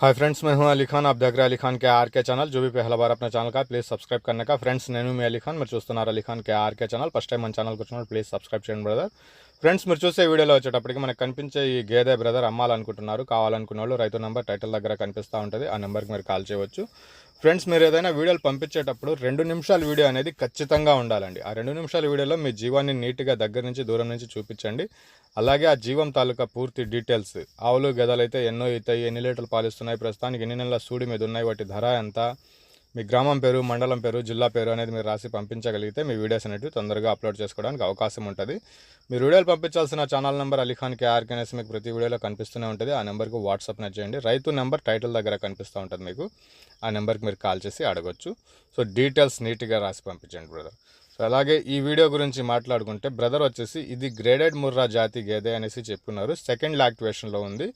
Hi friends मैं हूं अली खान आप देख रहे हैं अली खान के आर के चैनल जो भी पहला बार अपने ఛానల్ का ప్లీజ్ సబ్స్క్రైబ్ करने का ఫ్రెండ్స్ నేను మీ అలీ ఖాన్ మీరు చూస్తున్నారు Ali Khan K RK channel first time మన ఛానల్కి వచ్చినప్పుడు ప్లీజ్ సబ్స్క్రైబ్ చేయండి బ్రదర్ ఫ్రెండ్స్ మీరు చూసే వీడియోలో వచ్చేటప్పటికి మనకు కనిపించే ఈ గేదె బ్రదర్ అమ్మాలనుకుంటున్నారు కావాలనుకున్న వాళ్ళు రైతు నెంబర్ టైటిల్ దగ్గర కనిపిస్తూ ఉంటుంది ఆ నెంబర్కి మీరు కాల్ చేయవచ్చు ఫ్రెండ్స్ మీరు ఏదైనా వీడియోలు పంపించేటప్పుడు రెండు నిమిషాల వీడియో అనేది ఖచ్చితంగా ఉండాలండి. ఆ రెండు నిమిషాల వీడియోలో మీ జీవాన్ని నీట్గా దగ్గర నుంచి దూరం నుంచి చూపించండి. అలాగే ఆ జీవం తాలూకా పూర్తి డీటెయిల్స్ ఆవులు గదలు అయితే ఎన్నో అవుతాయి ఎన్ని లీటర్లు పాలిస్తున్నాయి ప్రస్తుతానికి ఎన్ని నెలల సూడి మీద ఉన్నాయి వాటి ధర ఎంత మీ గ్రామం పేరు మండలం పేరు జిల్లా పేరు అనేది మీరు రాసి పంపించగలిగితే మీ వీడియోస్ అనేవి తొందరగా అప్లోడ్ చేసుకోవడానికి అవకాశం ఉంటుంది. మీరు వీడియోలు పంపించాల్సిన ఛానల్ నెంబర్ అలీఖాన్ కేఆర్కే అనేసి మీకు ప్రతి వీడియోలో కనిపిస్తూనే ఉంటుంది. ఆ నెంబర్కి వాట్సాప్ నెట్ చేయండి. రైతు నెంబర్ టైటిల్ దగ్గర కనిపిస్తూ ఉంటుంది మీకు. ఆ నెంబర్కి మీరు కాల్ చేసి అడగొచ్చు. సో డీటెయిల్స్ నీట్గా రాసి పంపించండి బ్రదర్. అలాగే ఈ వీడియో గురించి మాట్లాడుకుంటే బ్రదర్ వచ్చేసి ఇది గ్రేడెడ్ ముర్రా జాతి గేదె అనేసి చెప్పున్నారు సెకండ్ లాక్టివేషన్లో ఉంది.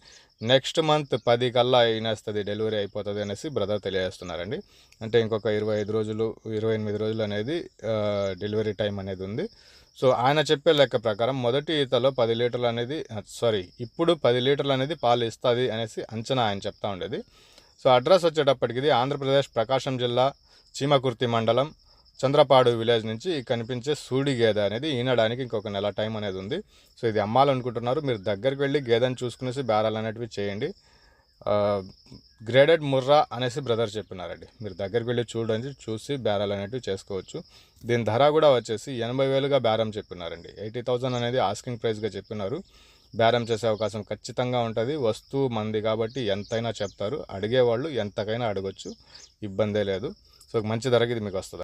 నెక్స్ట్ మంత్ పది కల్లా అయినేస్తుంది డెలివరీ అయిపోతుంది అనేసి బ్రదర్ తెలియజేస్తున్నారండి. అంటే ఇంకొక ఇరవై ఐదు రోజులు ఇరవై ఎనిమిది రోజులు అనేది డెలివరీ టైం అనేది ఉంది. సో ఆయన చెప్పే లెక్క ప్రకారం మొదటి ఈతలో పది లీటర్లు అనేది సారీ ఇప్పుడు పది లీటర్లు అనేది పాలు ఇస్తుంది అనేసి అంచనా ఆయన చెప్తా ఉండేది. సో అడ్రస్ వచ్చేటప్పటికి ఇది ఆంధ్రప్రదేశ్ ప్రకాశం జిల్లా చీమకుర్తి మండలం. చంద్రపాడు విలేజ్ నుంచి కనిపించే సూడి గేదె అనేది ఈనడానికి ఇంకొక నెల టైం అనేది ఉంది. సో ఇది అమ్మాలనుకుంటున్నారు. మీరు దగ్గరికి వెళ్ళి గేదెని చూసుకునేసి బేరాలు అనేటివి చేయండి. గ్రేడెడ్ ముర్రా అనేసి బ్రదర్ చెప్పినారండి. మీరు దగ్గరికి వెళ్ళి చూడండి చూసి బేరాలు అనేటివి చేసుకోవచ్చు. దీని ధర కూడా వచ్చేసి ఎనభై వేలుగా బేరం చెప్పినారండి. ఎయిటీ థౌజండ్ అనేది ఆస్కింగ్ ప్రైస్గా చెప్పినారు. బేరం చేసే అవకాశం ఖచ్చితంగా ఉంటుంది. వస్తువు మంది కాబట్టి ఎంతైనా చెప్తారు. అడిగేవాళ్ళు ఎంతకైనా అడగొచ్చు. ఇబ్బందే లేదు. సో మంచి ధరకి ఇది మీకు వస్తుంది.